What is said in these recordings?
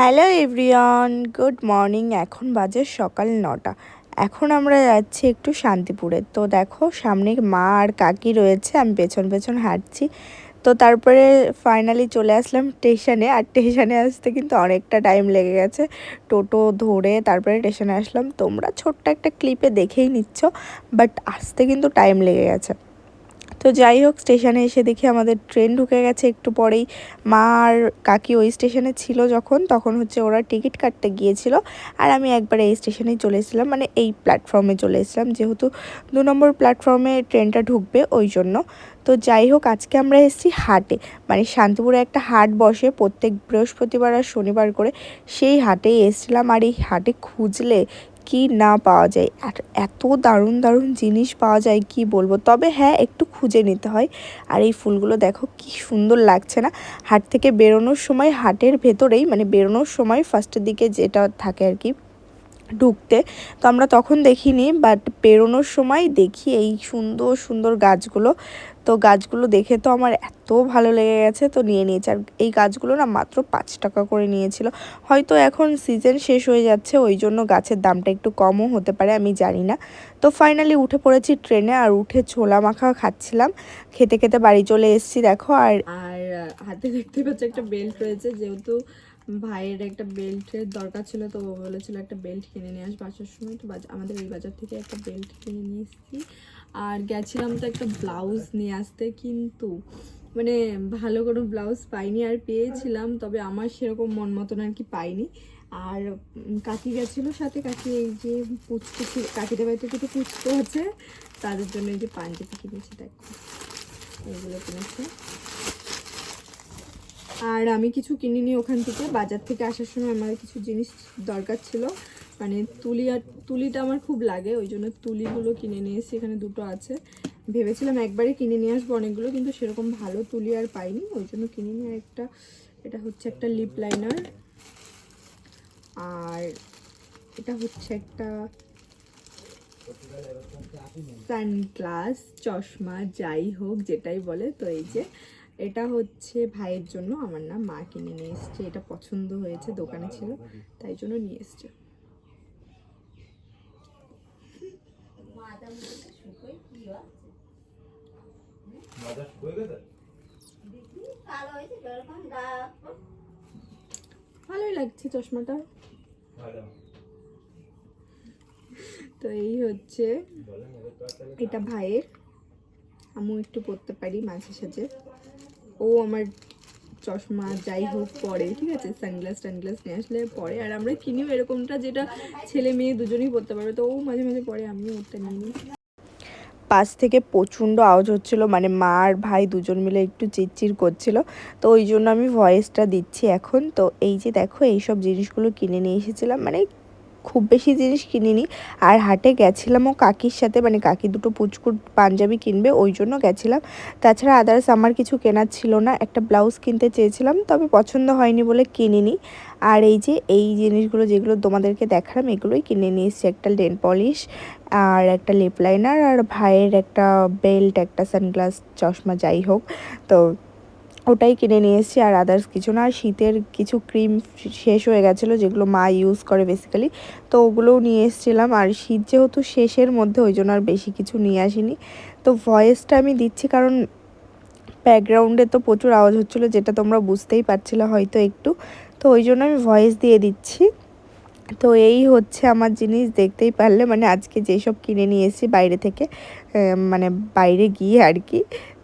Hello everyone, good morning. এখন বাজে সকাল নটা। এখন আমরা যাচ্ছি একটু শান্তিপুরে। তো দেখো, সামনে মা আর কাকি রয়েছে, আমি পেছন পেছন হাঁটছি। তো তারপরে ফাইনালি চলে আসলাম স্টেশনে আর স্টেশনে আসতে কিন্তু অনেকটা টাইম লেগে গেছে। টোটো ধরে তারপরে স্টেশনে আসলাম। তোমরা ছোট্ট একটা ক্লিপে দেখেই নিচ্ছ বাট আসতে কিন্তু টাইম লেগে গেছে। তো যাই হোক, স্টেশনে এসে দেখি আমাদের ট্রেন ঢুকে গেছে। একটু পরেই মা আর কাকি ওই স্টেশনে ছিল যখন, তখন হচ্ছে ওরা টিকিট কাটতে গিয়েছিল। আর আমি একবার এই স্টেশনেই চলে এসেছিলাম মানে এই প্ল্যাটফর্মে চলে এসেছিলাম। যেহেতু দু নম্বর প্ল্যাটফর্মে ট্রেনটা ঢুকবে ওই জন্য। তো যাই হোক, আজকে আমরা এসেছি হাটে। মানে শান্তিপুরে একটা হাট বসে, প্রত্যেক বৃহস্পতিবার আর শনিবার করে সেই হাটেই এসেছিলাম। আর এই হাটে খুঁজলে কি না পাওয়া যায়। আর এত দারুণ দারুণ জিনিস পাওয়া যায় কি বলব? তবে হ্যাঁ একটু খুঁজে নিতে হয়। আর এই ফুলগুলো দেখো কি সুন্দর লাগছে না? হাট থেকে বেরোনোর সময়, হাটের ভেতরেই মানে বেরোনোর সময় ফার্স্টের দিকে যেটা থাকে আর কি ঢুকতে। তো আমরা তখন দেখিনি বাট পেরোনোর সময় দেখি এই সুন্দর সুন্দর গাছগুলো। তো গাছগুলো দেখে তো আমার এত ভালো লেগে গেছে, তো নিয়ে নিয়েছে। আর এই গাছগুলো না মাত্র পাঁচ টাকা করে নিয়েছিল। হয়তো এখন সিজন শেষ হয়ে যাচ্ছে, ওই জন্য গাছের দামটা একটু কমও হতে পারে, আমি জানি না। তো ফাইনালি উঠে পড়েছি ট্রেনে, আর উঠে ছোলা মাখা খাচ্ছিলাম। খেতে খেতে বাড়ি চলে এসেছি, দেখো, আর আর হাতে দেখতে পাচ্ছ একটা বেল্ট রয়েছে, যেহেতু ভাইয়ের একটা বেল্টের দরকার ছিল, তো বলেছিল একটা বেল্ট কিনে নিয়ে আসব আসার সময়। তো আমাদের এই বাজার থেকে একটা বেল্ট কিনে নিয়ে এসেছি। আর গেছিলাম তো একটা ব্লাউজ নিয়ে আসতে, কিন্তু মানে ভালো কোনো ব্লাউজ পাইনি আর পেয়েছিলাম, তবে আমার সেরকম মন মতন আর কি পাইনি। আর কাকি গেছিল সাথে, কাকি এই যে পুচকু কাকিদের বাড়িতে দুটো পুচকু আছে, তাদের জন্য এই যে পাঞ্জাবি কিনেছি, দেখো। এইগুলো কিনেছি। আর আমি কিছু কিনিনি ওখান থেকে। বাজার থেকে আসার সময় আমার কিছু জিনিস দরকার ছিল। মানে তুলি আর, তুলিটা আমার খুব লাগে, ওই জন্য তুলিগুলো কিনে নিয়ে এসেছি, এখানে দুটো আছে। ভেবেছিলাম একবারে কিনে নিয়ে আসব অনেকগুলো, কিন্তু সেরকম ভালো তুলি আর পাইনি, ওই জন্য কিনে নিয়ে একটা, এটা হচ্ছে একটা লিপ লাইনার আর এটা হচ্ছে একটা সানগ্লাস চশমা, যাই হোক, যেটাই বলে, তো এই যে। এটা হচ্ছে ভাইয়ের জন্য আমার না মা কিনে নিয়ে এসছে। এটা পছন্দ হয়েছে, দোকানে ছিল, তাই জন্য নিয়ে এসছে। ভালোই লাগছে চশমাটা। তো এই হচ্ছে, এটা ভাইয়ের। আমিও একটু পরতে পারি মাঝে সাঝে। ও আমার চশমা যাই হোক পরে, ঠিক আছে? সানগ্লাস টানগ্লাস নিয়ে আসলে পরে। আর আমরা কিনিও এরকমটা যেটা ছেলে মেয়ে দুজনেই পড়তে পারবে। তো ও মাঝে মাঝে পরে, আমিও ওটা নিয়ে নিই। পাশ থেকে প্রচণ্ড আওয়াজ হচ্ছিল। মানে মা আর ভাই দুজন মিলে একটু চিরচির করছিল। তো ওই জন্য আমি ভয়েসটা দিচ্ছি এখন। তো এই যে দেখো এই সব জিনিসগুলো কিনে নিয়ে এসেছিলাম। মানে খুব বেশি জিনিস কিনিনি। আর হাটে গেছিলামও কাকির সাথে মানে কাকি দুটো পুচকুট পাঞ্জাবি কিনবে, ওই জন্য গেছিলাম। তাছাড়া আদার্স আমার কিছু কেনার ছিল না, একটা ব্লাউজ কিনতে চেয়েছিলাম, তবে পছন্দ হয়নি বলে কিনিনি। আর এই যে, এই জিনিসগুলো যেগুলো তোমাদেরকে দেখালাম, এগুলোই কিনে নিয়ে এসেছি, একটা নেল পলিশ আর একটা লিপ লাইনার আর ভাইয়ের একটা বেল্ট একটা সানগ্লাস চশমা, যাই হোক। তো ওটাই কিনে নিয়ে এসেছি, আর আদার্স কিছু না। আর শীতের কিছু ক্রিম শেষ হয়ে গেছিল, যেগুলো মা ইউজ করে বেসিক্যালি তো ওগুলোও নিয়ে এসেছিলাম। আর শীত যেহেতু শেষের মধ্যে, ওই জন্য আর বেশি কিছু নিয়ে আসিনি। তো ভয়েসটা আমি দিচ্ছি, কারণ ব্যাকগ্রাউন্ডে তো প্রচুর আওয়াজ হচ্ছিল, যেটা তোমরা বুঝতেই পারছিলে হয়তো একটু। তো ওই জন্য আমি ভয়েস দিয়ে দিচ্ছি। তো এই হচ্ছে আমার জিনিস, দেখতেই পারলে। মানে আজকে যেসব কিনে নিয়ে এসেছি বাইরে থেকে মানে বাইরে গিয়ে আর কি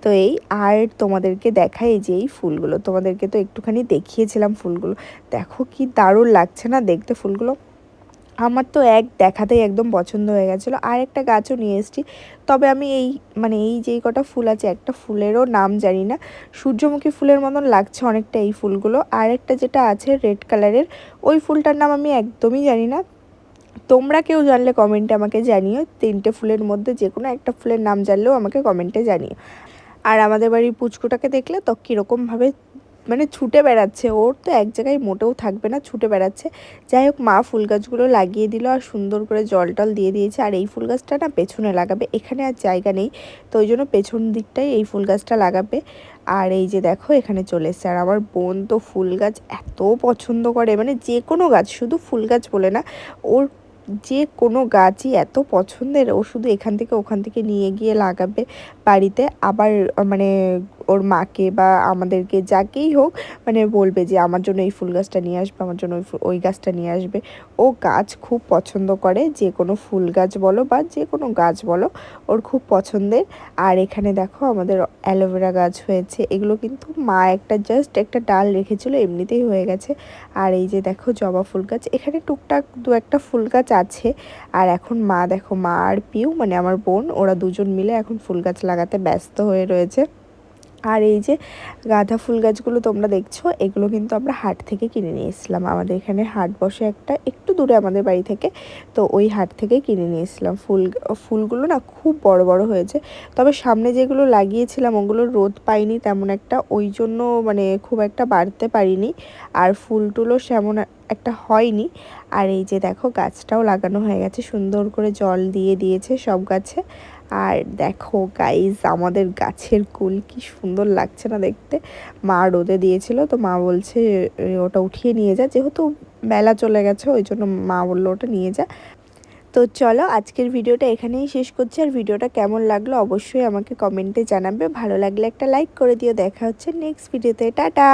তো এই আর তোমাদেরকে দেখাই যে এই ফুলগুলো। তোমাদেরকে তো একটুখানি দেখিয়েছিলাম ফুলগুলো। দেখো কি দারুণ লাগছে না দেখতে ফুলগুলো। আমার তো এক দেখাতেই একদম পছন্দ হয়ে গেছিল। আর একটা গাছও নিয়ে এসেছি। তবে আমি এই মানে এই যেই কটা ফুল আছে, একটা ফুলেরও নাম জানি না। সূর্যমুখী ফুলের মতন লাগছে অনেকটা এই ফুলগুলো। আর একটা যেটা আছে রেড কালারের, ওই ফুলটার নাম আমি একদমই জানি না। তোমরা কেউ জানলে কমেন্টে আমাকে জানিও। তিনটে ফুলের মধ্যে যে কোনো একটা ফুলের নাম জানলেও আমাকে কমেন্টে জানিও। আর আমাদের বাড়ির পুচকুটাকে দেখলে তো কীরকমভাবে মানে ছুটে বেড়াচ্ছে। ওর তো এক জায়গায় মোটেও থাকবে না, ছুটে বেড়াচ্ছে। যাই হোক, মা ফুল গাছগুলো লাগিয়ে দিল আর সুন্দর করে জল টল দিয়ে দিয়েছে। আর এই ফুল গাছটা না পেছনে লাগাবে, এখানে আর জায়গা নেই। তো ওই জন্য পেছন দিকটাই এই ফুল গাছটা লাগাবে। আর এই যে দেখো, এখানে চলে এসছে। আর আমার বোন তো ফুল গাছ এত পছন্দ করে মানে যে কোনো গাছ, শুধু ফুল গাছ বলে না, ওর যে কোনো গাছই এত পছন্দের ও শুধু এখান থেকে ওখান থেকে নিয়ে গিয়ে লাগাবে বাড়িতে, আবার মানে ওর মাকে বা আমাদেরকে যাকেই হোক মানে বলবে যে আমার জন্য এই ফুল গাছটা নিয়ে আসবে, আমার জন্য ওই ওই গাছটা নিয়ে আসবে। ও গাছ খুব পছন্দ করে, যে কোনো ফুল গাছ বলো বা যে কোনো গাছ বলো, ওর খুব পছন্দের। আর এখানে দেখো আমাদের অ্যালোভেরা গাছ হয়েছে, এগুলো কিন্তু মা একটা জাস্ট একটা ডাল রেখেছিল, এমনিতেই হয়ে গেছে। আর এই যে দেখো জবা ফুল গাছ, এখানে টুকটাক দু একটা ফুল গাছ আছে। আর এখন মা দেখো, মা আর পিউ মানে আমার বোন, ওরা দুজন মিলে এখন ফুল গাছ লাগাতে ব্যস্ত হয়ে রয়েছে। আর এই যে গাঁদা ফুল গাছগুলো তোমরা দেখছ, এগুলো কিন্তু আমরা হাট থেকে কিনে নিয়ে এসেছিলাম। আমাদের এখানে হাট বসে একটা একটু দূরে আমাদের বাড়ি থেকে, তো ওই হাট থেকে কিনে নিয়ে এসেছিলাম। ফুল, ফুলগুলো না খুব বড় বড় হয়েছে, তবে সামনে যেগুলো লাগিয়েছিলাম ওগুলো রোদ পাইনি তেমন একটা, ওই জন্য মানে খুব একটা বাড়তে পারিনি। আর ফুল টুলও সেমন একটা হয়নি। আর এই যে দেখো গাছটাও লাগানো হয়ে গেছে, সুন্দর করে জল দিয়ে দিয়েছে সব গাছে। আর দেখো গাইজ আমাদের গাছের কুল কি সুন্দর লাগছে না দেখতে। মা রোদে দিয়েছিল, তো মা বলছে ওটা উঠিয়ে নিয়ে যা। যেহেতু বেলা চলে গেছে, ওই জন্য মা বলল, ওটা নিয়ে যা। তো চলো আজকের ভিডিওটা এখানেই শেষ করছি। আর ভিডিওটা কেমন লাগল অবশ্যই আমাকে কমেন্টে জানাবে। ভালো লাগলে একটা লাইক করে দিও। দেখা হচ্ছে নেক্সট ভিডিওতে টাটা!